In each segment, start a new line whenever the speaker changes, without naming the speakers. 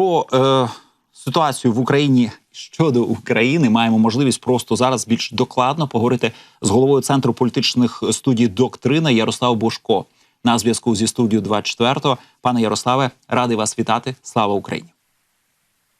Про е, ситуацію в Україні щодо України маємо можливість просто зараз більш докладно поговорити з головою центру політичних студій Доктрина Ярослав Бошко на зв'язку зі студією 24 Пане Ярославе, радий вас вітати. Слава Україні!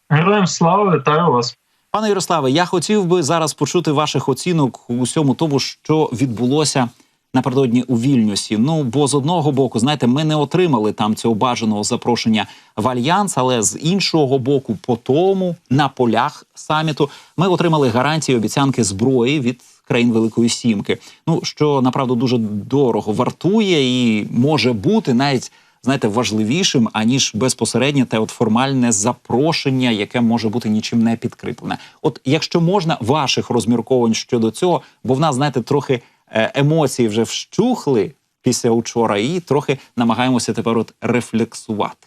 Героям слава вітаю вас.
Пане Ярославе, я хотів би зараз почути ваших оцінок у всьому тому, що відбулося напередодні у Вільнюсі. Ну бо з одного боку, знаєте, ми не отримали там цього бажаного запрошення в альянс, але з іншого боку, по тому на полях саміту ми отримали гарантії обіцянки зброї від країн Великої Сімки. Ну що направду дуже дорого вартує і може бути навіть. Знаєте, важливішим аніж безпосереднє те от формальне запрошення, яке може бути нічим не підкріплене. От, якщо можна, ваших розмірковань щодо цього, бо в нас знаєте, трохи емоції вже вщухли після учора, і трохи намагаємося тепер от рефлексувати.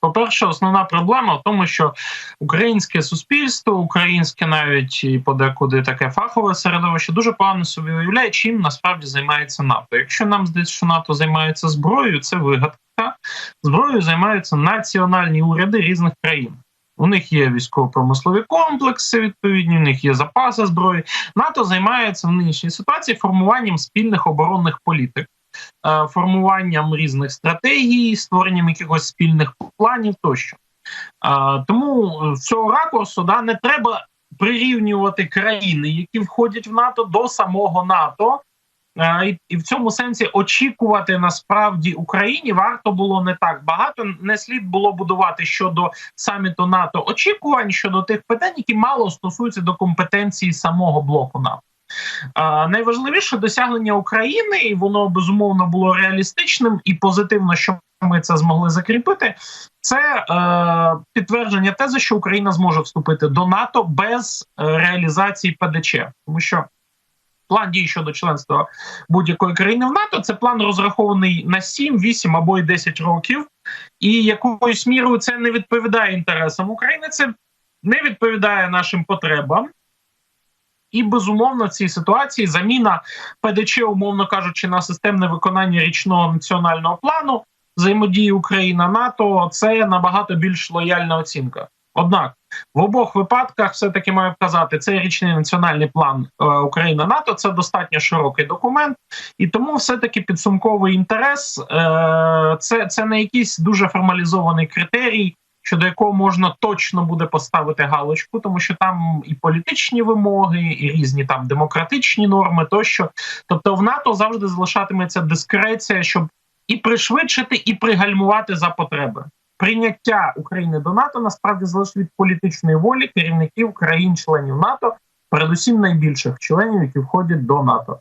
По перше, основна проблема в тому, що українське суспільство, українське навіть і подекуди таке фахове середовище дуже погано собі уявляє, чим насправді займається НАТО. Якщо нам здається, що НАТО займається зброєю, це вигадка. Зброєю займаються національні уряди різних країн. У них є військово-промислові комплекси, відповідні, у них є запаси зброї. НАТО займається в нинішній ситуації формуванням спільних оборонних політик, е, формуванням різних стратегій, створенням якихось спільних планів тощо. Е, тому з цього ракурсу да, не треба прирівнювати країни, які входять в НАТО до самого НАТО. І в цьому сенсі очікувати насправді Україні варто було не так багато. Не слід було будувати щодо саміту НАТО очікувань щодо тих питань, які мало стосуються до компетенції самого блоку НАТО. Найважливіше досягнення України, і воно безумовно було реалістичним і позитивно, що ми це змогли закріпити. Це е, підтвердження тези, що Україна зможе вступити до НАТО без е, реалізації ПДЧ, тому що план дій щодо членства будь-якої країни в НАТО це план розрахований на 7, 8 або й 10 років, і якоюсь мірою це не відповідає інтересам України. Це не відповідає нашим потребам. І безумовно в цій ситуації заміна ПДЧ, умовно кажучи, на системне виконання річного національного плану взаємодії Україна НАТО це набагато більш лояльна оцінка. Однак в обох випадках все таки маю вказати, цей річний національний план е, Україна НАТО це достатньо широкий документ, і тому все таки підсумковий інтерес е, це, це не якийсь дуже формалізований критерій. Щодо якого можна точно буде поставити галочку, тому що там і політичні вимоги, і різні там демократичні норми, тощо, тобто в НАТО завжди залишатиметься дискреція, щоб і пришвидшити, і пригальмувати за потреби прийняття України до НАТО насправді залежить від політичної волі керівників країн-членів НАТО, передусім найбільших членів, які входять до НАТО.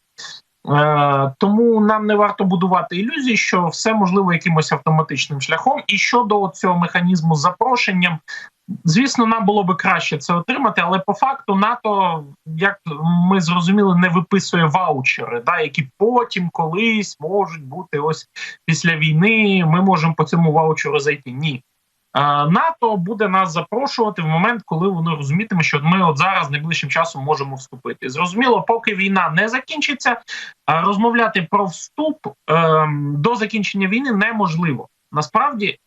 Е, тому нам не варто будувати ілюзії, що все можливо якимось автоматичним шляхом. І щодо цього механізму запрошенням, Звісно, нам було би краще це отримати, але по факту НАТО, як ми зрозуміли, не виписує ваучери, да, які потім колись можуть бути ось після війни. Ми можемо по цьому ваучеру зайти. Ні. НАТО буде нас запрошувати в момент, коли вони розумітиме, що ми от зараз найближчим часом можемо вступити. Зрозуміло, поки війна не закінчиться, розмовляти про вступ ем, до закінчення війни неможливо. Насправді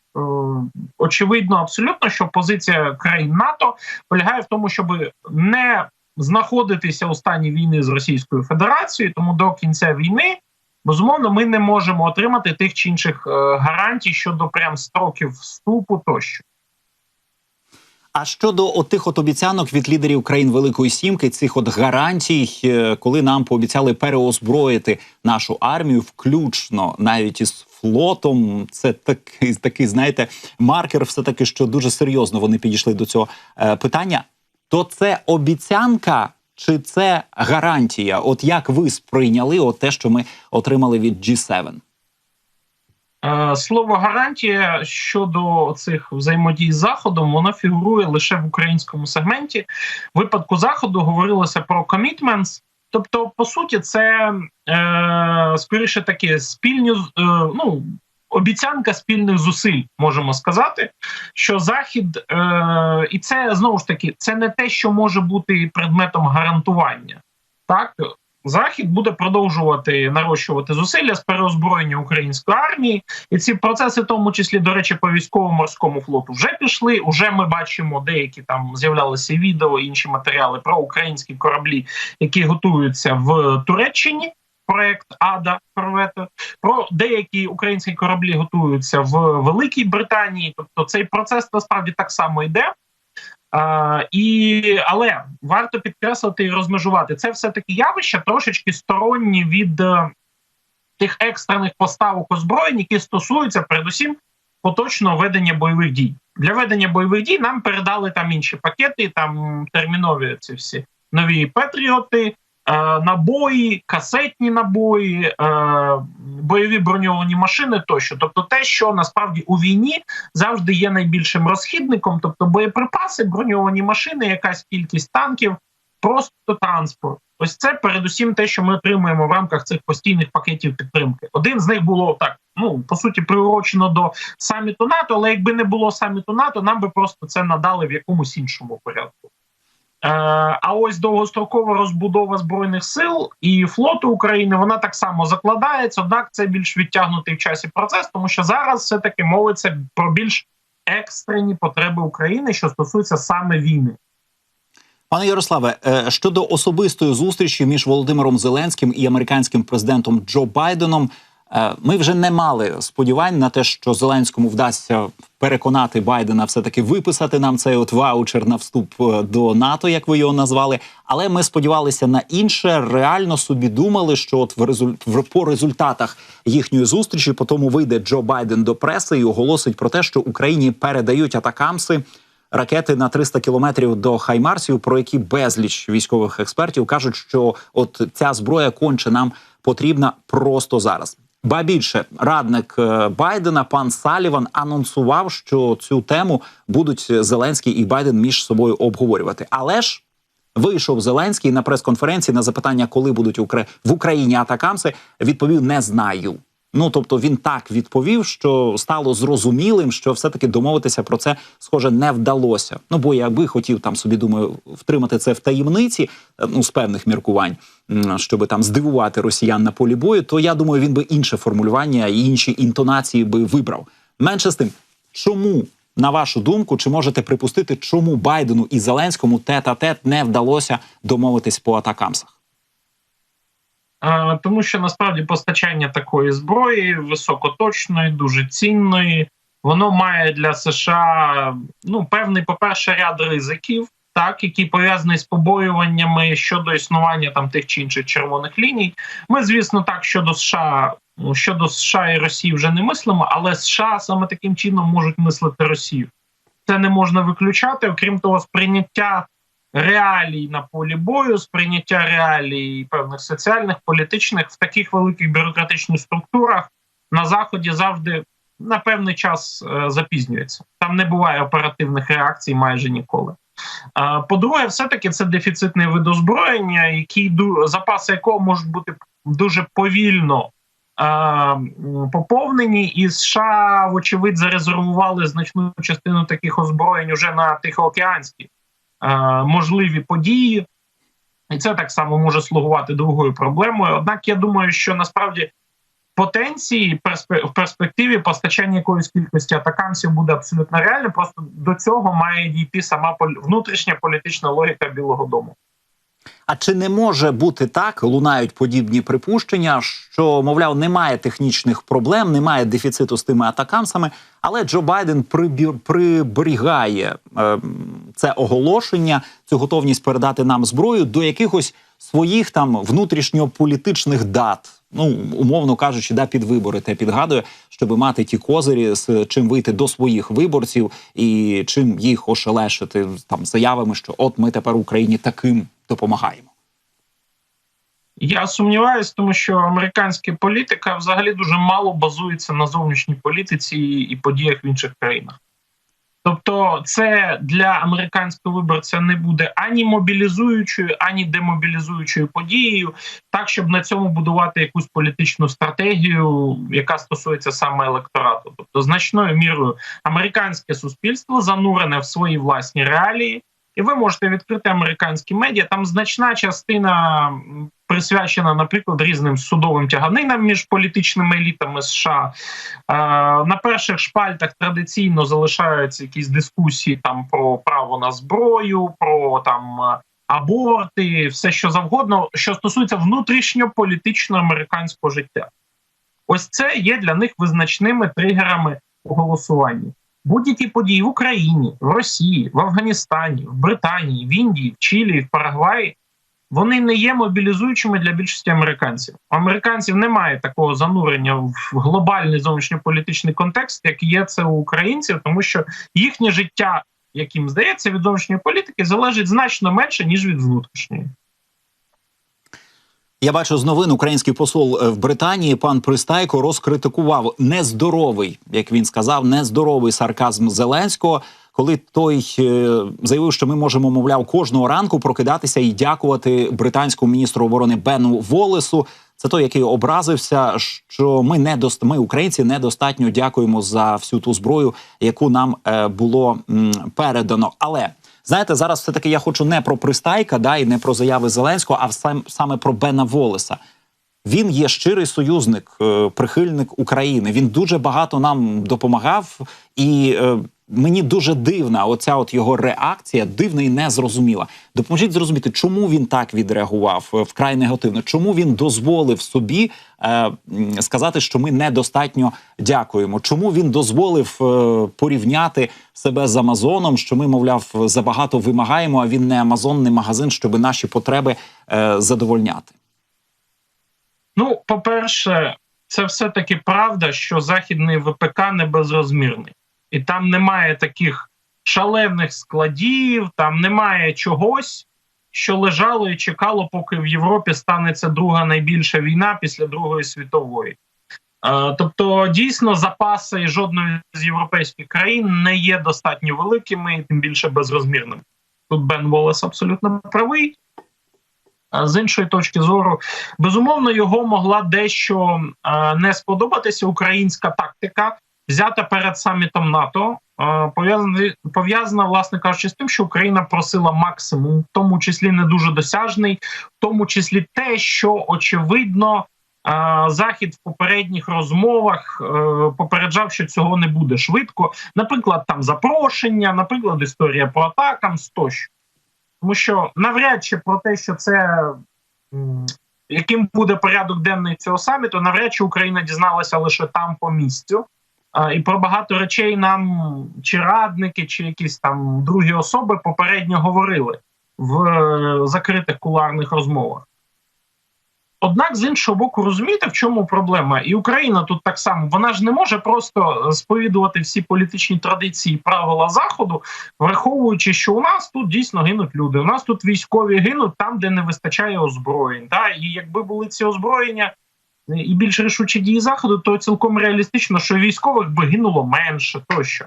очевидно абсолютно, що позиція країн НАТО полягає в тому, щоб не знаходитися у стані війни з Російською Федерацією, тому до кінця війни. Безумовно, ми не можемо отримати тих чи інших е, гарантій щодо прям строків вступу тощо.
А щодо отих от обіцянок від лідерів країн Великої Сімки, цих от гарантій, е, коли нам пообіцяли переозброїти нашу армію, включно навіть із флотом, це такий такий, знаєте, маркер, все таки, що дуже серйозно вони підійшли до цього е, питання. То це обіцянка чи це гарантія? От як ви сприйняли от те, що ми отримали від G7?
Е, слово гарантія щодо цих взаємодій з заходом воно фігурує лише в українському сегменті. В випадку заходу говорилося про commitments, тобто, по суті, це е, скоріше таке спільні е, ну. Обіцянка спільних зусиль можемо сказати, що захід, е, і це знову ж таки це не те, що може бути предметом гарантування. Так Захід буде продовжувати нарощувати зусилля з переозброєння української армії, і ці процеси, в тому числі до речі, по військово-морському флоту, вже пішли. Уже ми бачимо деякі там з'являлися відео, інші матеріали про українські кораблі, які готуються в Туреччині. Проект Ада корвети. про деякі українські кораблі готуються в Великій Британії. Тобто цей процес насправді так само йде. А, і, Але варто підкреслити і розмежувати це все таки явище трошечки сторонні від е, тих екстрених поставок озброєнь, які стосуються передусім поточного ведення бойових дій. Для ведення бойових дій нам передали там інші пакети, там термінові ці всі нові патріоти, е, набої, касетні набої, е, бойові броньовані машини тощо. Тобто, те, що насправді у війні завжди є найбільшим розхідником, тобто боєприпаси, броньовані машини, якась кількість танків, просто транспорт. Ось це передусім те, що ми отримуємо в рамках цих постійних пакетів підтримки. Один з них було так. Ну по суті, приурочено до саміту НАТО, але якби не було саміту НАТО, нам би просто це надали в якомусь іншому порядку. Е, а ось довгострокова розбудова збройних сил і флоту України вона так само закладається. Однак це більш відтягнутий в часі процес, тому що зараз все таки мовиться про більш екстрені потреби України, що стосується саме війни.
Пане Ярославе, е, щодо особистої зустрічі між Володимиром Зеленським і американським президентом Джо Байденом. Е, ми вже не мали сподівань на те, що Зеленському вдасться переконати Байдена все таки виписати нам цей от ваучер на вступ е, до НАТО, як ви його назвали. Але ми сподівалися на інше. Реально собі думали, що от в результ... по результатах їхньої зустрічі по тому вийде Джо Байден до преси і оголосить про те, що Україні передають атакамси. Ракети на 300 кілометрів до Хаймарсів, про які безліч військових експертів кажуть, що от ця зброя конче нам потрібна просто зараз. Ба більше радник е, Байдена, пан Саліван, анонсував, що цю тему будуть Зеленський і Байден між собою обговорювати. Але ж вийшов Зеленський на прес-конференції на запитання, коли будуть в Україні атакамси, відповів: не знаю. Ну тобто він так відповів, що стало зрозумілим, що все-таки домовитися про це схоже не вдалося. Ну бо якби хотів там собі думаю втримати це в таємниці, е, ну з певних міркувань, щоб там здивувати росіян на полі бою, то я думаю, він би інше формулювання і інші інтонації би вибрав. Менше з тим, чому на вашу думку, чи можете припустити, чому Байдену і Зеленському тет-а-тет не вдалося домовитись по атакамсах?
Тому що насправді постачання такої зброї високоточної, дуже цінної, воно має для США ну певний, по перше, ряд ризиків, так які пов'язані з побоюваннями щодо існування там тих чи інших червоних ліній. Ми, звісно, так щодо США. Ну, щодо США і Росії вже не мислимо, але США саме таким чином можуть мислити Росію. Це не можна виключати. Окрім того, сприйняття реалій на полі бою, сприйняття реалій певних соціальних, політичних в таких великих бюрократичних структурах на заході завжди на певний час е, запізнюється. Там не буває оперативних реакцій майже ніколи. Е, по-друге, все таки це дефіцитний вид озброєння, який запаси якого можуть бути дуже повільно. Е, поповнені і США, вочевидь, зарезервували значну частину таких озброєнь уже на Тихоокеанській можливі події, і це так само може слугувати другою проблемою. Однак я думаю, що насправді потенції в перспективі постачання якоїсь кількості атаканців буде абсолютно реально. Просто до цього має дійти сама внутрішня політична логіка Білого Дому.
А чи не може бути так, лунають подібні припущення, що мовляв немає технічних проблем, немає дефіциту з тими атакамсами, але Джо Байден прибір, приберігає е, це оголошення, цю готовність передати нам зброю до якихось своїх там внутрішньополітичних дат. Ну умовно кажучи, да під вибори те підгадує, щоб мати ті козирі, з чим вийти до своїх виборців і чим їх ошелешити там заявами, що от ми тепер Україні таким допомагаємо.
Я сумніваюся, тому що американська політика взагалі дуже мало базується на зовнішній політиці і подіях в інших країнах. Тобто, це для американського виборця не буде ані мобілізуючою, ані демобілізуючою подією, так щоб на цьому будувати якусь політичну стратегію, яка стосується саме електорату. Тобто, значною мірою американське суспільство занурене в свої власні реалії. І ви можете відкрити американські медіа. Там значна частина присвячена, наприклад, різним судовим тяганинам між політичними елітами США. Е, на перших шпальтах традиційно залишаються якісь дискусії там про право на зброю, про там е, аборти, все що завгодно, що стосується внутрішньополітичного американського життя. Ось це є для них визначними тригерами у голосуванні. Будь-які події в Україні, в Росії, в Афганістані, в Британії, в Індії, в Чилі, в Парагваї вони не є мобілізуючими для більшості американців. У американців немає такого занурення в глобальний зовнішньополітичний контекст, як є це у українців, тому що їхнє життя, яким здається, від зовнішньої політики залежить значно менше ніж від внутрішньої.
Я бачу з новин український посол е, в Британії пан Пристайко розкритикував нездоровий, як він сказав, нездоровий сарказм Зеленського, коли той е, заявив, що ми можемо, мовляв, кожного ранку прокидатися і дякувати британському міністру оборони Бену Волесу. Це той, який образився, що ми не дост... ми, українці, недостатньо дякуємо за всю ту зброю, яку нам е, було передано. Але знаєте, зараз все таки я хочу не про пристайка, да і не про заяви Зеленського, а сам, саме про Бена Волеса. Він є щирий союзник, е, прихильник України. Він дуже багато нам допомагав, і е, мені дуже дивна оця от його реакція, дивна і незрозуміла. Допоможіть зрозуміти, чому він так відреагував е, вкрай негативно, чому він дозволив собі е, сказати, що ми недостатньо дякуємо. Чому він дозволив е, порівняти себе з Амазоном, що ми, мовляв, забагато вимагаємо, а він не Амазон, не магазин, щоб наші потреби е, задовольняти.
Ну, по-перше, це все-таки правда, що західний ВПК не безрозмірний, і там немає таких шалених складів, там немає чогось, що лежало і чекало, поки в Європі станеться друга найбільша війна після Другої світової. Е, Тобто, дійсно, запаси жодної з європейських країн не є достатньо великими, тим більше безрозмірними. Тут Бен Волес абсолютно правий. А з іншої точки зору, безумовно, його могла дещо е, не сподобатися українська тактика, взята перед самітом НАТО, е, пов'язана, власне кажучи, з тим, що Україна просила максимум, в тому числі не дуже досяжний, в тому числі те, що очевидно. е, Захід в попередніх розмовах е, попереджав, що цього не буде швидко. Наприклад, там запрошення, наприклад, історія про атакам тощо. Тому що навряд чи про те, що це яким буде порядок денний цього саміту, навряд чи Україна дізналася лише там по місцю. І про багато речей нам чи радники, чи якісь там другі особи попередньо говорили в е, закритих куларних розмовах. Однак, з іншого боку, розумієте, в чому проблема? І Україна тут так само вона ж не може просто сповідувати всі політичні традиції, і правила заходу, враховуючи, що у нас тут дійсно гинуть люди. У нас тут військові гинуть там, де не вистачає озброєнь. Та і якби були ці озброєння і більш рішучі дії заходу, то цілком реалістично, що військових би гинуло менше тощо.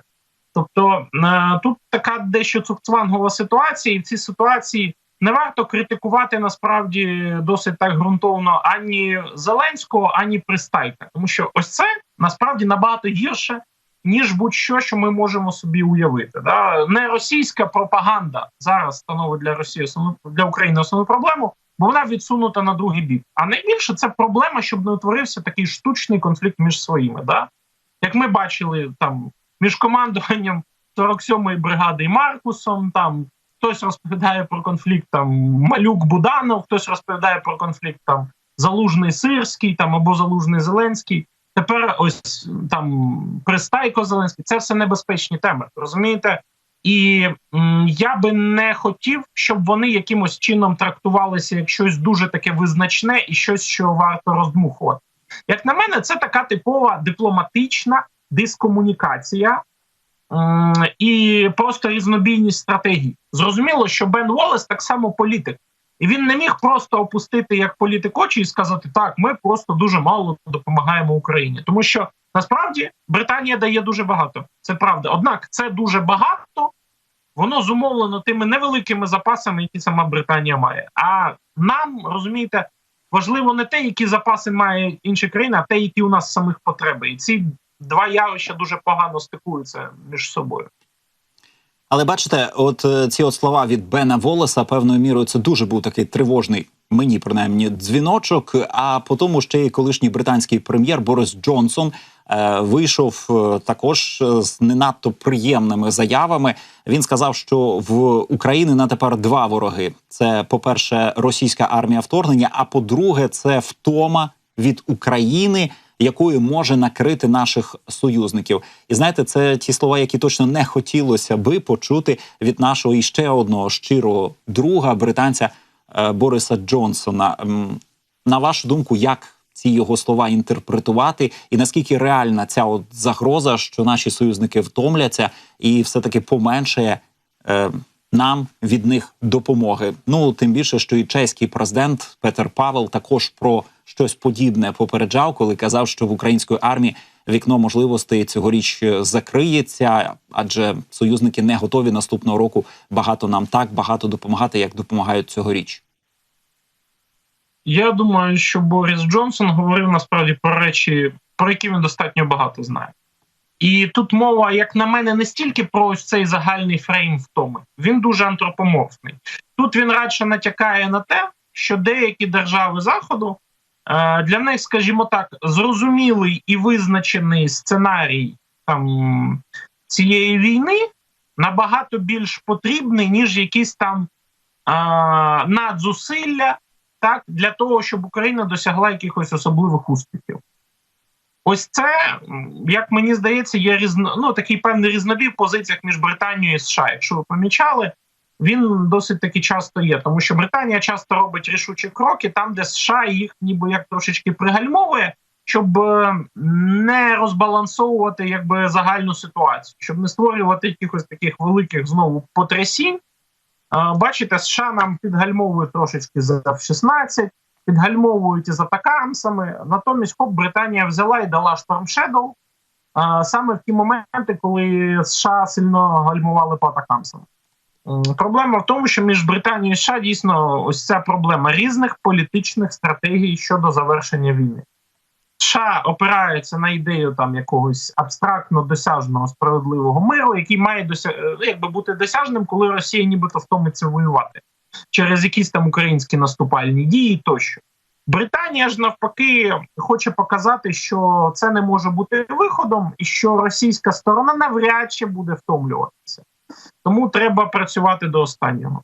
Тобто е, тут така дещо цукцвангова ситуація, і в цій ситуації не варто критикувати насправді досить так ґрунтовно ані Зеленського, ані Пристайка, тому що ось це насправді набагато гірше, ніж будь-що, що ми можемо собі уявити. Да? Не російська пропаганда зараз становить для Росії основну для України основну проблему, вона відсунута на другий бік. А найбільше це проблема, щоб не утворився такий штучний конфлікт між своїми. Да? Як ми бачили там між командуванням 47-ї бригади і Маркусом, там хтось розповідає про конфлікт там Малюк Буданов, хтось розповідає про конфлікт там Залужний Сирський там або Залужний Зеленський. Тепер ось там Пристайко Зеленський. Це все небезпечні теми, розумієте? І м, я би не хотів, щоб вони якимось чином трактувалися як щось дуже таке визначне і щось, що варто роздмухувати. Як на мене, це така типова дипломатична дискомунікація м, і просто різнобійність стратегій. Зрозуміло, що Бен Волес так само політик, і він не міг просто опустити як політик очі і сказати: так, ми просто дуже мало допомагаємо Україні, тому що насправді Британія дає дуже багато. Це правда. Однак це дуже багато. Воно зумовлено тими невеликими запасами, які сама Британія має. А нам розумієте, важливо не те, які запаси має інші країни, а те, які у нас самих потреби. І ці два явища дуже погано стикуються між собою.
Але бачите, от е, ці от слова від Бена Волеса певною мірою це дуже був такий тривожний, мені принаймні, дзвіночок. А по тому ще й колишній британський прем'єр Борис Джонсон вийшов е, також е, з не надто приємними заявами. Він сказав, що в Україні на тепер два вороги: це, по-перше, російська армія вторгнення. А по-друге, це втома від України. Якою може накрити наших союзників, і знаєте, це ті слова, які точно не хотілося би почути від нашого іще одного щирого друга, британця е, Бориса Джонсона. На вашу думку, як ці його слова інтерпретувати, і наскільки реальна ця от загроза, що наші союзники втомляться і все таки поменшає е, нам від них допомоги? Ну тим більше, що і чеський президент Петер Павел також про щось подібне попереджав, коли казав, що в української армії вікно можливостей цьогоріч е, закриється, адже союзники не готові наступного року багато нам так багато допомагати, як допомагають цьогоріч.
Я думаю, що Борис Джонсон говорив насправді про речі, про які він достатньо багато знає. І тут мова, як на мене, не стільки про ось цей загальний фрейм втоми. Він дуже антропоморфний. Тут він радше натякає на те, що деякі держави Заходу е, для них, скажімо так, зрозумілий і визначений сценарій там цієї війни набагато більш потрібний, ніж якісь там е, надзусилля так для того, щоб Україна досягла якихось особливих успіхів. Ось це, як мені здається, є різно, ну, такий певний різнобій в позиціях між Британією і США. Якщо ви помічали, він досить таки часто є, тому що Британія часто робить рішучі кроки там, де США їх ніби як трошечки пригальмовує, щоб е, не розбалансовувати якби загальну ситуацію, щоб не створювати якихось таких великих знову потрясінь. Бачите, США нам підгальмовують трошечки за F-16, підгальмовують із атакамсами. Натомість, хоп, Британія взяла і дала Storm Shadow саме в ті моменти, коли США сильно гальмували по атакамсам. Проблема в тому, що між Британією і США дійсно ось ця проблема різних політичних стратегій щодо завершення війни. США опираються на ідею там якогось абстрактно досяжного справедливого миру, який має дося... е, якби бути досяжним, коли Росія нібито втомиться воювати через якісь там українські наступальні дії тощо. Британія ж навпаки хоче показати, що це не може бути виходом, і що російська сторона навряд чи буде втомлюватися. Тому треба працювати до останнього.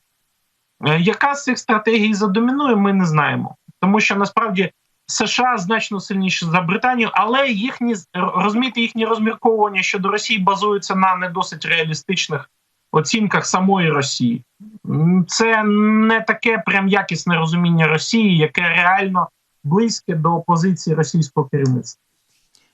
Е, Яка з цих стратегій задомінує, ми не знаємо, тому що насправді США значно сильніше за Британію, але їхні розумієте, їхні розмірковування щодо Росії базуються на не досить реалістичних оцінках самої Росії. Це не таке прям якісне розуміння Росії, яке реально близьке до позиції російського керівництва.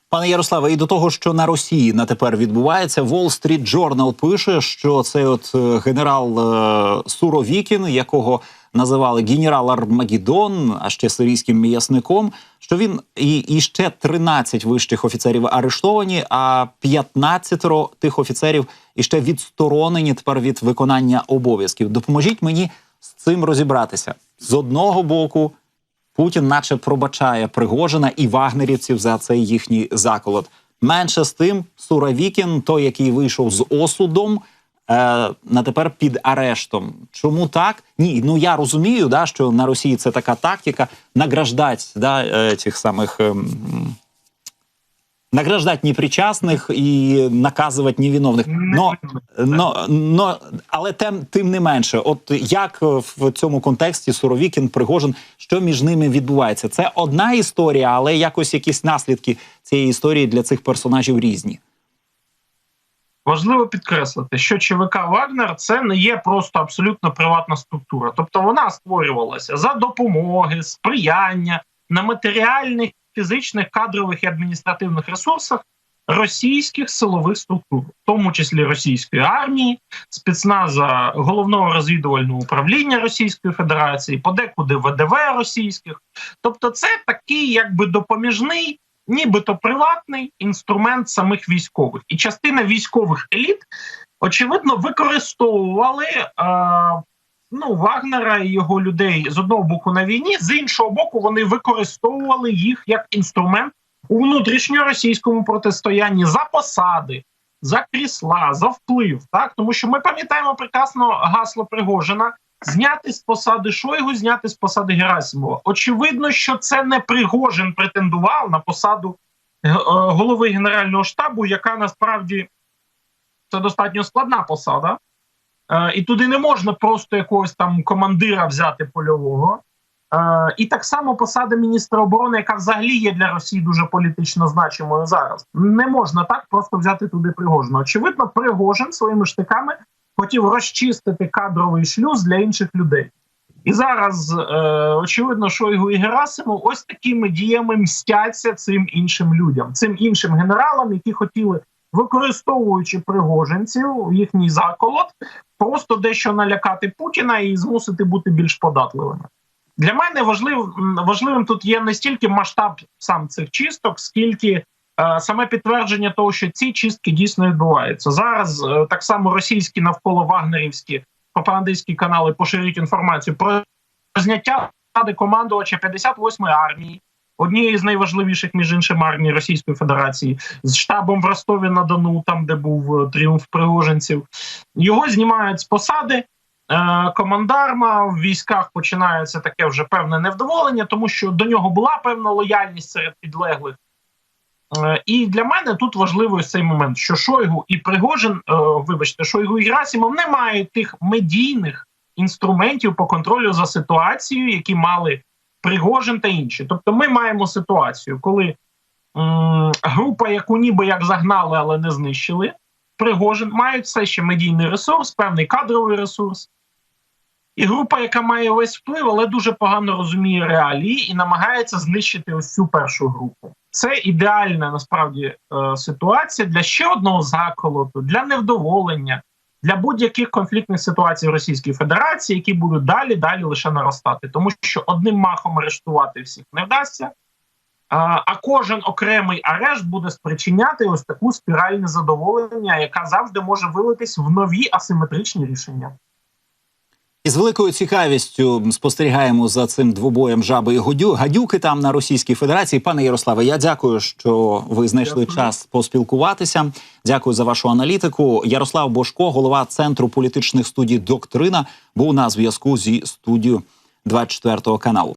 Пане Ярославе, і до того, що на Росії на тепер відбувається, Wall Street Journal пише, що цей от е, генерал е, Суровікін, якого називали генерал Армагеддон, а ще сирійським м'ясником, що він і, і ще 13 вищих офіцерів арештовані, а 15 тих офіцерів іще відсторонені тепер від виконання обов'язків. Допоможіть мені з цим розібратися з одного боку. Путін, наче пробачає Пригожина і вагнерівців за цей їхній заколот. Менше з тим, Суровікін, той, який вийшов з осудом, на тепер під арештом. Чому так? Ні, ну я розумію, да, що на Росії це така тактика награждать да, е, тих самих. ем, Награждать непричасних і наказувати невиновних. Но, но, но, але тим, тим не менше, от як в цьому контексті Суровікін, Пригожин, що між ними відбувається? Це одна історія, але якось якісь наслідки цієї історії для цих персонажів різні.
Важливо підкреслити, що ЧВК Вагнер це не є просто абсолютно приватна структура. Тобто вона створювалася за допомоги, сприяння на матеріальних, фізичних, кадрових і адміністративних ресурсах російських силових структур, в тому числі російської армії, спецназа головного розвідувального управління Російської Федерації, подекуди ВДВ російських. Тобто, це такий, якби допоміжний. Нібито приватний інструмент самих військових, і частина військових еліт очевидно використовували е, ну Вагнера і його людей з одного боку на війні, з іншого боку, вони використовували їх як інструмент у внутрішньоросійському протистоянні за посади, за крісла, за вплив. Так тому що ми пам'ятаємо прекрасно гасло Пригожина. Зняти з посади Шойгу, зняти з посади Герасимова. Очевидно, що це не Пригожин претендував на посаду е, е, голови Генерального штабу, яка насправді це достатньо складна посада. Е, і туди не можна просто якогось там командира взяти польового. І так само посада міністра оборони, яка взагалі є для Росії дуже політично значимою зараз. Не можна так просто взяти туди Пригожина. Очевидно, Пригожин своїми штиками хотів розчистити кадровий шлюз для інших людей. І зараз, е, очевидно, Шойгу і Герасимов ось такими діями мстяться цим іншим людям, цим іншим генералам, які хотіли, використовуючи пригожинців, їхній заколот, просто дещо налякати Путіна і змусити бути більш податливими. Для мене важлив, важливим тут є не стільки масштаб сам цих чисток, скільки саме підтвердження того, що ці чистки дійсно відбуваються. Зараз е, так само російські навколо вагнерівські пропагандистські канали поширюють інформацію про зняття посади командувача 58-ї армії, однієї з найважливіших, між іншим, армій Російської Федерації, з штабом в Ростові на Дону, там де був е, тріумф пригожинців. Його знімають з посади. Е, Командарма в військах починається таке вже певне невдоволення, тому що до нього була певна лояльність серед підлеглих. Е, І для мене тут важливий цей момент, що Шойгу і Пригожин, е, вибачте, Шойгу і Герасимов не мають тих медійних інструментів по контролю за ситуацією, які мали Пригожин та інші. Тобто, ми маємо ситуацію, коли група, яку ніби як загнали, але не знищили, Пригожин мають все ще медійний ресурс, певний кадровий ресурс. І група, яка має весь вплив, але дуже погано розуміє реалії і намагається знищити ось цю першу групу. Це ідеальна насправді е, ситуація для ще одного заколоту, для невдоволення, для будь-яких конфліктних ситуацій в Російській Федерації, які будуть далі далі лише наростати, тому що одним махом арештувати всіх не вдасться. А, а кожен окремий арешт буде спричиняти ось таку спіраль незадоволення, яка завжди може вилитись в нові асиметричні рішення.
І з великою цікавістю спостерігаємо за цим двобоєм жаби і гадюки там на Російській Федерації. Пане Ярославе, я дякую, що ви знайшли
Дякую.
час поспілкуватися. Дякую за вашу аналітику. Ярослав Бошко, голова центру політичних студій Доктрина, був на зв'язку зі студією 24 каналу.